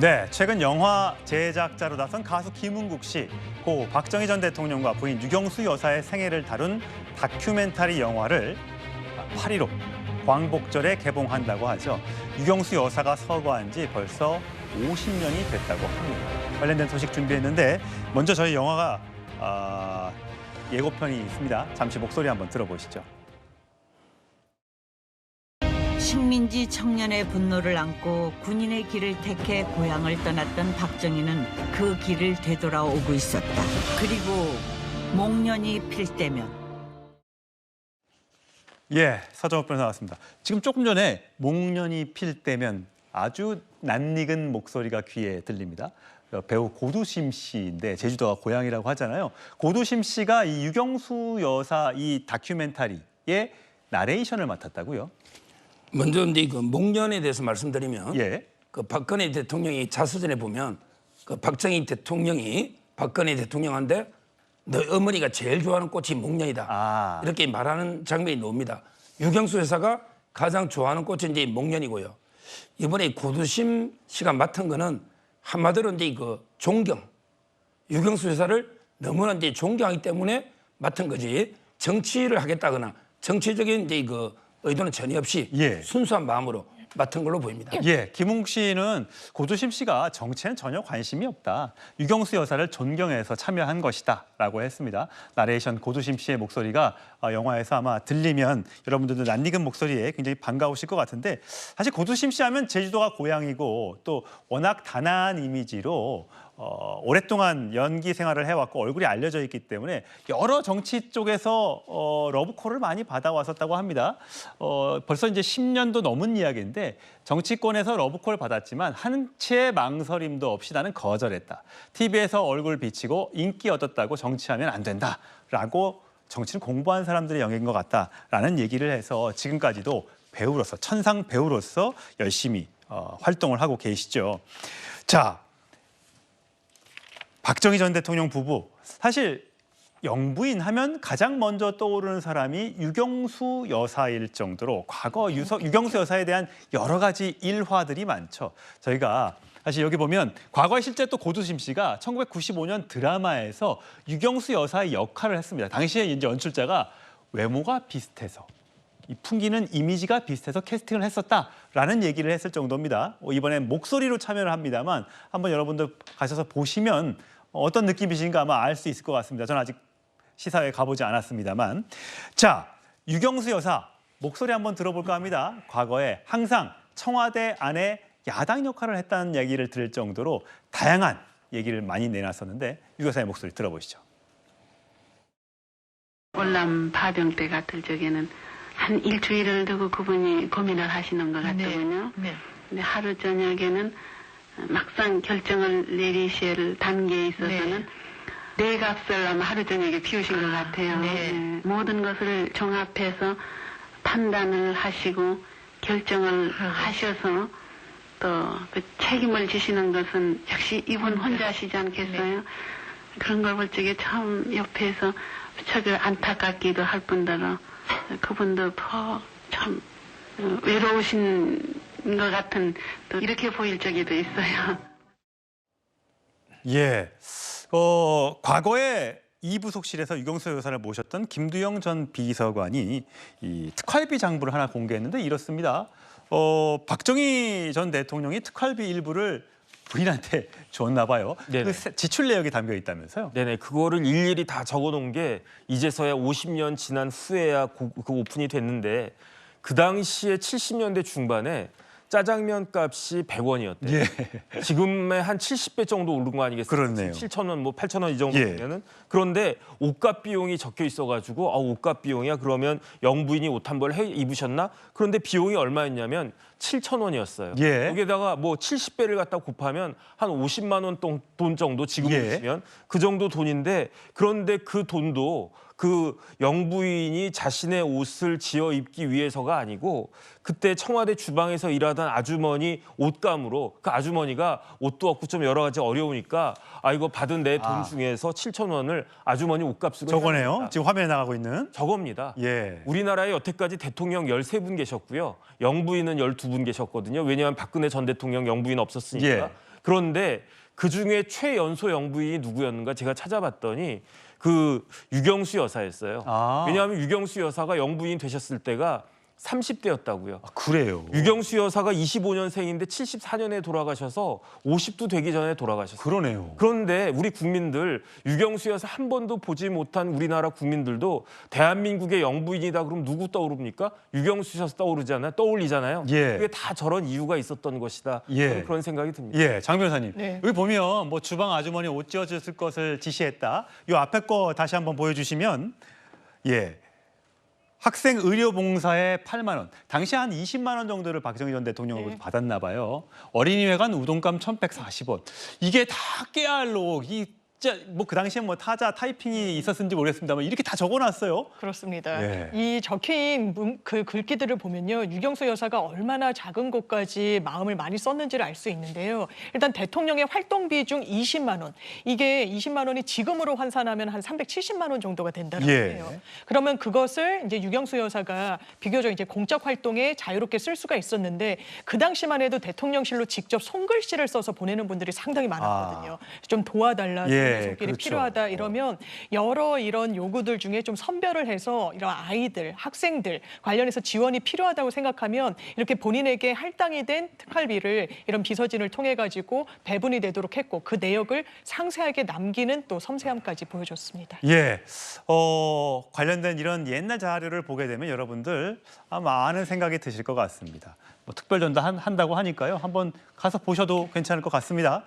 네, 최근 영화 제작자로 나선 가수 김은국 씨, 고 박정희 전 대통령과 부인 유경수 여사의 생애를 다룬 다큐멘터리 영화를 8.15 광복절에 개봉한다고 하죠. 유경수 여사가 서거한 지 벌써 50년이 됐다고 합니다. 관련된 소식 준비했는데 먼저 저희 영화가 아, 예고편이 있습니다. 잠시 목소리 한번 들어보시죠. 식민지 청년의 분노를 안고 군인의 길을 택해 고향을 떠났던 박정희는 그 길을 되돌아오고 있었다. 그리고 목련이 필 때면 예, 서정욱 변호사 나왔습니다. 지금 조금 전에 목련이 필 때면 아주 낯익은 목소리가 귀에 들립니다. 어, 배우 고두심 씨인데 제주도가 고향이라고 하잖아요. 고두심 씨가 이 유경수 여사 이 다큐멘터리의 나레이션을 맡았다고요? 먼저 이제 그 목련에 대해서 말씀드리면 예. 그 박근혜 대통령이 자수전에 보면 그 박정희 대통령이 박근혜 대통령한테 너 어머니가 제일 좋아하는 꽃이 목련이다 아. 이렇게 말하는 장면이 나옵니다. 유경수 회사가 가장 좋아하는 꽃이 이제 목련이고요. 이번에 고두심 씨가 맡은 거는 한마디로 이제 그 존경 유경수 회사를 너무나 이제 존경하기 때문에 맡은 거지 정치를 하겠다거나 정치적인 이제 그 의도는 전혀 없이 예. 순수한 마음으로 맡은 걸로 보입니다. 예, 김웅 씨는 고두심 씨가 정치엔 전혀 관심이 없다. 유경수 여사를 존경해서 참여한 것이다 라고 했습니다. 나레이션 고두심 씨의 목소리가 아, 영화에서 아마 들리면 여러분들도 낯익은 목소리에 굉장히 반가우실 것 같은데 사실 고두심 씨 하면 제주도가 고향이고 또 워낙 단아한 이미지로 어, 오랫동안 연기 생활을 해왔고 얼굴이 알려져 있기 때문에 여러 정치 쪽에서 어, 러브콜을 많이 받아왔었다고 합니다. 어, 벌써 이제 10년도 넘은 이야기인데 정치권에서 러브콜 받았지만 한 채의 망설임도 없이 나는 거절했다. TV에서 얼굴 비치고 인기 얻었다고 정치하면 안 된다라고 정치는 공부한 사람들의 영역인 것 같다라는 얘기를 해서 지금까지도 배우로서 천상 배우로서 열심히 어, 활동을 하고 계시죠. 자, 박정희 전 대통령 부부 사실 영부인 하면 가장 먼저 떠오르는 사람이 유경수 여사일 정도로 과거 유서, 유경수 여사에 대한 여러 가지 일화들이 많죠. 저희가 사실 여기 보면 과거에 실제 또 고두심 씨가 1995년 드라마에서 유경수 여사의 역할을 했습니다. 당시에 이제 연출자가 외모가 비슷해서 이 풍기는 이미지가 비슷해서 캐스팅을 했었다라는 얘기를 했을 정도입니다. 어, 이번엔 목소리로 참여를 합니다만 한번 여러분들 가셔서 보시면 어떤 느낌이신가 아마 알 수 있을 것 같습니다. 저는 아직 시사회에 가보지 않았습니다만 자 유경수 여사 목소리 한번 들어볼까 합니다. 과거에 항상 청와대 안에 야당 역할을 했다는 얘기를 들을 정도로 다양한 얘기를 많이 내놨었는데 유 여사의 목소리 들어보시죠. 월남 파병 때 같을 적에는 한 일주일을 두고 그분이 고민을 하시는 것 같더군요. 네. 근데 하루 저녁에는 막상 결정을 내리실 단계에 있어서는 내 값을 아마 하루 저녁에 비우신 것 같아요. 네. 네. 모든 것을 종합해서 판단을 하시고 결정을 하셔서 또 그 책임을 지시는 것은 역시 이분 혼자시지 않겠어요? 그런 걸 볼 적에 처음 옆에서 무척 안타깝기도 할 뿐더러 그분도 더참 외로우신 것 같은 또 이렇게 보일 적에도 있어요. 예. 어, 과거에 이 부속실에서 유경수 여사를 모셨던 김두영 전 비서관이 이 특활비 장부를 하나 공개했는데 이렇습니다. 어, 박정희 전 대통령이 특활비 일부를 부인한테 줬나 봐요. 네네. 그 세- 지출 내역이 담겨 있다면서요? 네네 그거를 일일이 다 적어놓은 게 이제서야 50년 지난 후에야 고- 그 오픈이 됐는데 그 당시에 70년대 중반에 짜장면 값이 100원이었대요. 예. 지금의 한 70배 정도 오른 거 아니겠어요? 그렇네요. 7천 원, 뭐 8천 원이 정도 예. 그런데 옷값 비용이 적혀 있어가지고 아 옷값 비용이야 그러면 영부인이 옷 한 벌 해 입으셨나? 그런데 비용이 얼마였냐면 7천 원이었어요. 예. 여기다가 뭐 70배를 갖다 곱하면 한 50만 원 돈, 돈 정도 지금 예. 보시면 그 정도 돈인데 그런데 그 돈도 그 영부인이 자신의 옷을 지어 입기 위해서가 아니고 그때 청와대 주방에서 일하던 아주머니 옷감으로 그 아주머니가 옷도 없고 좀 여러 가지 어려우니까 아 이거 받은 내 돈 아. 중에서 7천 원을 아주머니 옷값으로 저거네요. 지금 화면에 나가고 있는. 저겁니다. 예. 우리나라에 여태까지 대통령 13분 계셨고요. 영부인은 12분 계셨거든요. 왜냐하면 박근혜 전 대통령 영부인 없었으니까. 예. 그런데 그 중에 최연소 영부인이 누구였는가 제가 찾아봤더니 그 유경수 여사였어요. 아. 왜냐하면 유경수 여사가 영부인 되셨을 때가 30대였다고요. 아, 그래요. 유경수 여사가 25년생인데 74년에 돌아가셔서 50도 되기 전에 돌아가셨어요. 그러네요. 그런데 우리 국민들 유경수 여사 한 번도 보지 못한 우리나라 국민들도 대한민국의 영부인이다 그럼 누구 떠오릅니까? 유경수 여사 떠오르잖아요. 떠올리잖아요. 예. 그게 다 저런 이유가 있었던 것이다. 예. 그런 생각이 듭니다. 예, 장 변호사님. 네. 여기 보면 뭐 주방 아주머니 옷 지어줬을 것을 지시했다. 이 앞에 거 다시 한번 보여주시면 예. 학생 의료 봉사에 8만 원. 당시 한 20만 원 정도를 박정희 전 대통령으로부터 네. 받았나 봐요. 어린이회관 우동감 1,140원. 이게 다 깨알로 이 뭐그 당시에 뭐 타자 타이핑이 있었는지 모르겠습니다만 이렇게 다 적어놨어요. 그렇습니다. 예. 이 적힌 문- 그 글귀들을 보면요. 유경수 여사가 얼마나 작은 것까지 마음을 많이 썼는지를 알 수 있는데요. 일단 대통령의 활동비 중 20만 원. 이게 20만 원이 지금으로 환산하면 한 370만 원 정도가 된다고 예. 해요. 그러면 그것을 이제 유경수 여사가 비교적 이제 공적 활동에 자유롭게 쓸 수가 있었는데 그 당시만 해도 대통령실로 직접 손글씨를 써서 보내는 분들이 상당히 많았거든요. 좀 도와달라, 예, 손길이 그렇죠. 필요하다 이러면 여러 이런 요구들 중에 좀 선별을 해서 이런 아이들, 학생들 관련해서 지원이 필요하다고 생각하면 이렇게 본인에게 할당이 된 특활비를 이런 비서진을 통해 가지고 배분이 되도록 했고 그 내역을 상세하게 남기는 또 섬세함까지 보여줬습니다. 예, 어, 관련된 이런 옛날 자료를 보게 되면 여러분들 아마 아는 생각이 드실 것 같습니다. 뭐 특별 전도 한, 한다고 하니까요. 한번 가서 보셔도 괜찮을 것 같습니다.